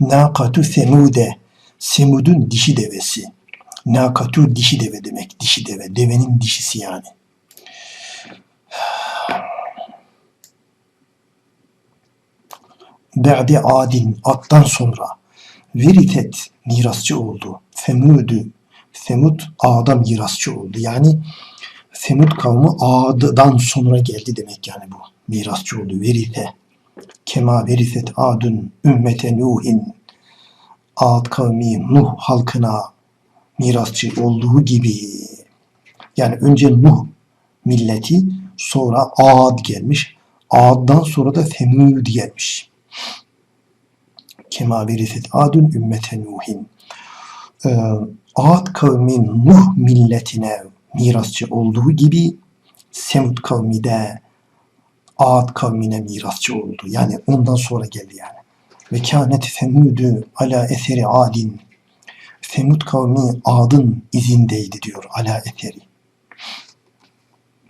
Nakatu semude. Semud'un dişi devesi. Nakatu dişi deve demek. Dişi deve. Devenin dişisi yani. Ba'de adin attan sonra veritet mirasçı oldu. Femudü Semud Ad'a mirasçı oldu. Yani Semud kavmi Ad'dan sonra geldi demek yani bu. Mirasçı oldu. Verite. Kema veriset Adun ümmete Nuhin. Ad kavmi Nuh halkına mirasçı olduğu gibi. Yani önce Nuh milleti sonra Ad gelmiş. Ad'dan sonra da Semud gelmiş. Kema veriset Adun ümmete Nuhin. Ee, Ad kavmi Nuh milletine mirasçı olduğu gibi Semud kavmi de Ad kavmine mirasçı oldu. Yani ondan sonra geldi yani. Ve kânet Semudü ala eseri adin. Semud kavmi Ad'ın izindeydi diyor ala eseri.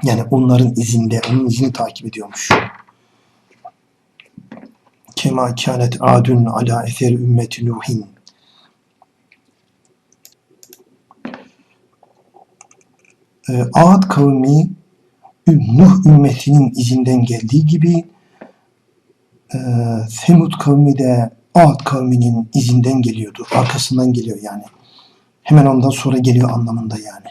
Yani onların izinde, onun izini takip ediyormuş. Kema kânet adun ala eseri ümmeti Nuhin. e, Ad kavmi Nuh ümmetinin izinden geldiği gibi e, Semud kavmi de Ad kavminin izinden geliyordu. Arkasından geliyor yani. Hemen ondan sonra geliyor anlamında yani.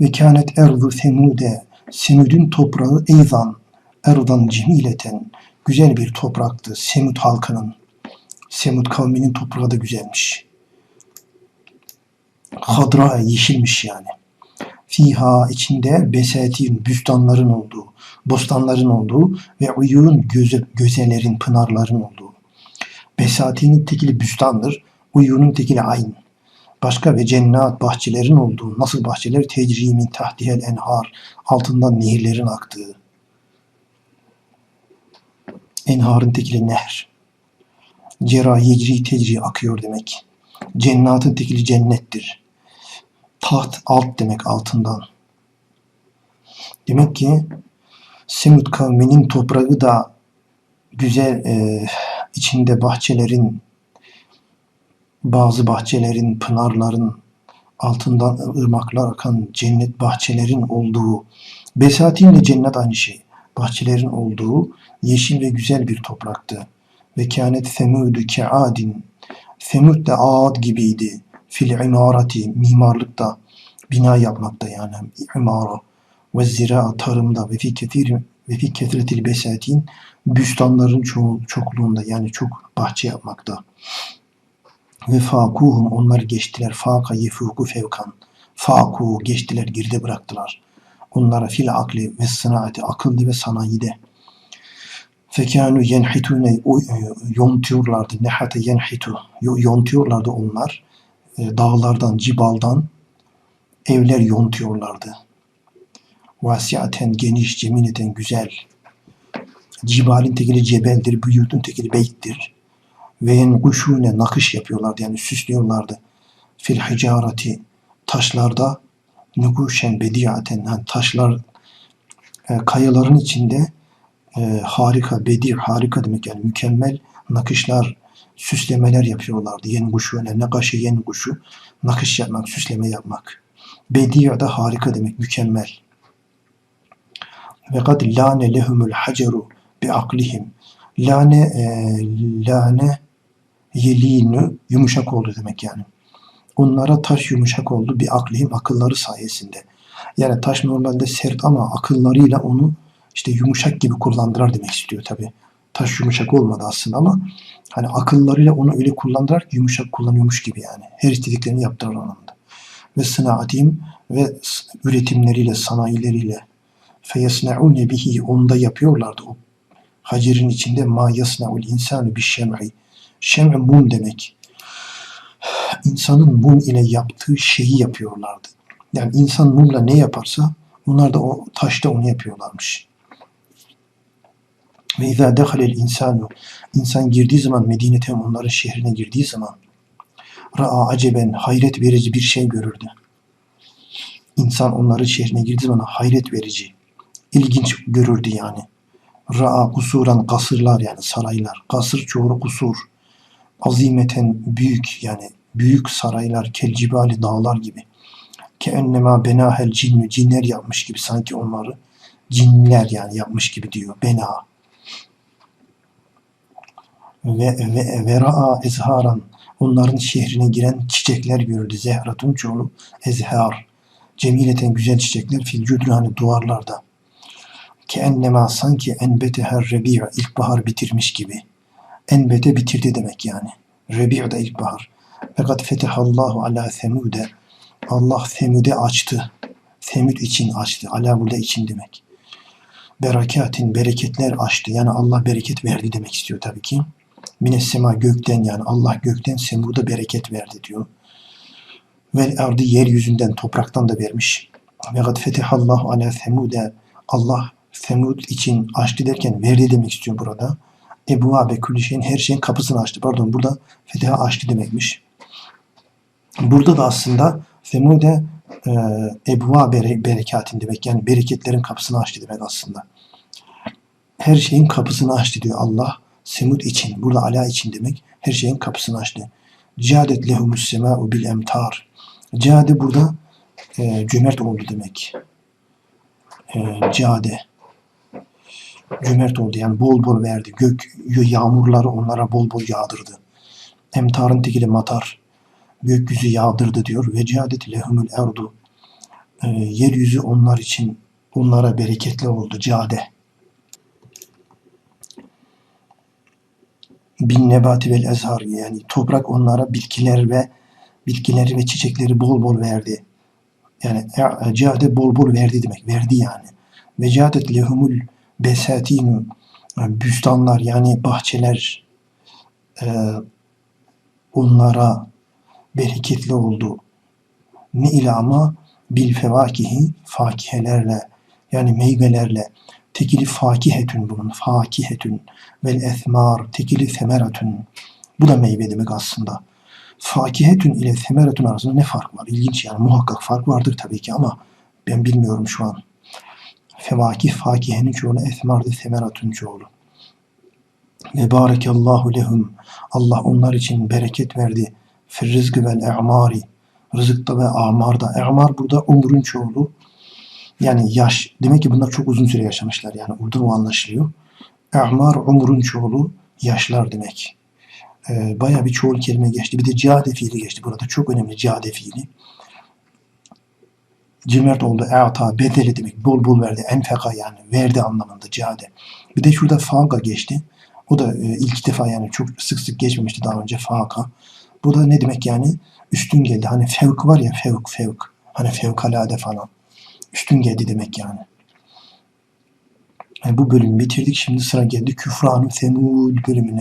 Ve kânet erdu Semud'e Semud'un toprağı eyzan erdan cemileten güzel bir topraktı Semud halkının. Semud kavminin toprağı da güzelmiş. Hadra yeşilmiş yani fiha içinde besetin, büstanların olduğu, bostanların olduğu ve uyuğun göze, gözelerin, pınarların olduğu. Besatinin tekili büstandır, uyuğunun tekili ayn. Başka ve cennet bahçelerin olduğu, nasıl bahçeler? Tecrimin tahtihel enhar, altından nehirlerin aktığı. Enharın tekili nehr. Cera yecri tecri akıyor demek. Cennetin tekili cennettir taht alt demek altından. Demek ki Semud kavminin toprağı da güzel e, içinde bahçelerin bazı bahçelerin, pınarların altından ırmaklar akan cennet bahçelerin olduğu Besatin ile cennet aynı şey. Bahçelerin olduğu yeşil ve güzel bir topraktı. Ve kânet semûdü ke'adin Semud de Ad gibiydi fil imarati mimarlıkta bina yapmakta yani imara ve zira tarımda ve fi kefir ve fi ketretil besatin büstanların ço çokluğunda yani çok bahçe yapmakta. Ve fakuhum onlar geçtiler. Faka yefuku fevkan. Faku geçtiler geride bıraktılar. Onlara fil akli ve sanaati akıllı ve sanayide. Fekânü yenhitûne yontuyorlardı. Nehate yenhitu. Yontuyorlardı onlar. E, dağlardan, cibaldan evler yontuyorlardı. Vasiaten geniş, cemileten güzel. Cibalin tekili cebeldir, büyütün tekili beyttir. Ve en kuşune nakış yapıyorlardı yani süslüyorlardı. Fil hicarati taşlarda nukuşen bediaten yani taşlar e, kayaların içinde e, harika, bedi harika demek yani mükemmel nakışlar süslemeler yapıyorlardı. Yeni kuşu öyle nakaşı yeni kuşu nakış yapmak, süsleme yapmak. Bedi da harika demek, mükemmel. Ve kad lane lehumul haceru bi aklihim. Lane, e, lane yelinu yumuşak oldu demek yani. Onlara taş yumuşak oldu bir aklihim akılları sayesinde. Yani taş normalde sert ama akıllarıyla onu işte yumuşak gibi kullandırar demek istiyor tabi. Taş yumuşak olmadı aslında ama Hani akıllarıyla onu öyle kullandılar ki yumuşak kullanıyormuş gibi yani. Her istediklerini yaptılar anlamda. Ve sınaatihim ve üretimleriyle, sanayileriyle feyesne'une bihi onda yapıyorlardı o hacerin içinde ma yasna'ul insanu bir şem'i. Şem' mum demek. İnsanın mum ile yaptığı şeyi yapıyorlardı. Yani insan mumla ne yaparsa onlar da o taşta onu yapıyorlarmış. Ve izâ dehalel insanu insan girdiği zaman Medine'te onların şehrine girdiği zaman ra'a aceben hayret verici bir şey görürdü. İnsan onların şehrine girdiği zaman hayret verici, ilginç görürdü yani. Ra'a kusuran kasırlar yani saraylar. Kasır çoğru kusur. azimeten büyük yani büyük saraylar kelcibali dağlar gibi ke ennema benahel cinnü cinler yapmış gibi sanki onları cinler yani yapmış gibi diyor bena ve ve vera ezharan onların şehrine giren çiçekler gördü zehratun çoğulu ezhar cemileten güzel çiçekler fil cüdrani duvarlarda ke ennema sanki enbete her rebi'a ilkbahar bitirmiş gibi enbete bitirdi demek yani rebi' da ilkbahar fakat fetehallahu ala semude Allah Semud'e açtı. Semud için açtı. Ala burada için demek. Berekatin, bereketler açtı. Yani Allah bereket verdi demek istiyor tabii ki. Mines sema gökten yani Allah gökten Semud'a bereket verdi diyor. Ve ardı yeryüzünden, topraktan da vermiş. Ve kad fetehallahu ala Semud'e Allah Semud için açtı derken verdi demek istiyor burada. Ebu Abe külli şeyin her şeyin kapısını açtı. Pardon burada feteha açtı demekmiş. Burada da aslında Femude e, Ebuva bere, berekatin demek. Yani bereketlerin kapısını açtı demek aslında. Her şeyin kapısını açtı diyor Allah. Semud için. Burada ala için demek. Her şeyin kapısını açtı. Cadet lehumus sema'u bil emtar. Cade burada e, cömert oldu demek. E, cade. Cömert oldu. Yani bol bol verdi. Gök yağmurları onlara bol bol yağdırdı. Emtarın tekili matar gökyüzü yağdırdı diyor. Ve cihadet lehumul erdu. E, yeryüzü onlar için onlara bereketli oldu. Cade. Bin nebati vel ezhar yani toprak onlara bitkiler ve bitkileri ve çiçekleri bol bol verdi. Yani cihade bol bol verdi demek. Verdi yani. Ve cihadet lehumul besatinu büstanlar yani bahçeler e, onlara bereketli oldu. Ne ile ama bil fevakihi fakihelerle yani meyvelerle tekili fakihetün bunun fakihetün vel esmar tekili semeratün bu da meyve demek aslında. Fakihetün ile semeratün arasında ne fark var? İlginç yani muhakkak fark vardır tabii ki ama ben bilmiyorum şu an. Fevakih fakihenin çoğulu, esmar da semeratün çoğulu. Ve barekallahu lehum. Allah onlar için bereket verdi fir rizgı vel e'mari rızıkta ve amarda. E'mar burada umrun çoğulu. Yani yaş. Demek ki bunlar çok uzun süre yaşamışlar. Yani buradan o anlaşılıyor. E'mar umrun çoğulu yaşlar demek. Ee, Baya bir çoğul kelime geçti. Bir de cade fiili geçti burada. Çok önemli cade fiili. Cimert oldu. E'ta bedeli demek. Bol bol verdi. Enfeka yani. Verdi anlamında cade. Bir de şurada faga geçti. O da e, ilk defa yani çok sık sık geçmemişti daha önce faka. Bu da ne demek yani? Üstün geldi. Hani fevk var ya fevk fevk. Hani fevkalade falan. Üstün geldi demek yani. yani bu bölümü bitirdik. Şimdi sıra geldi Küfran-ı Semud bölümüne.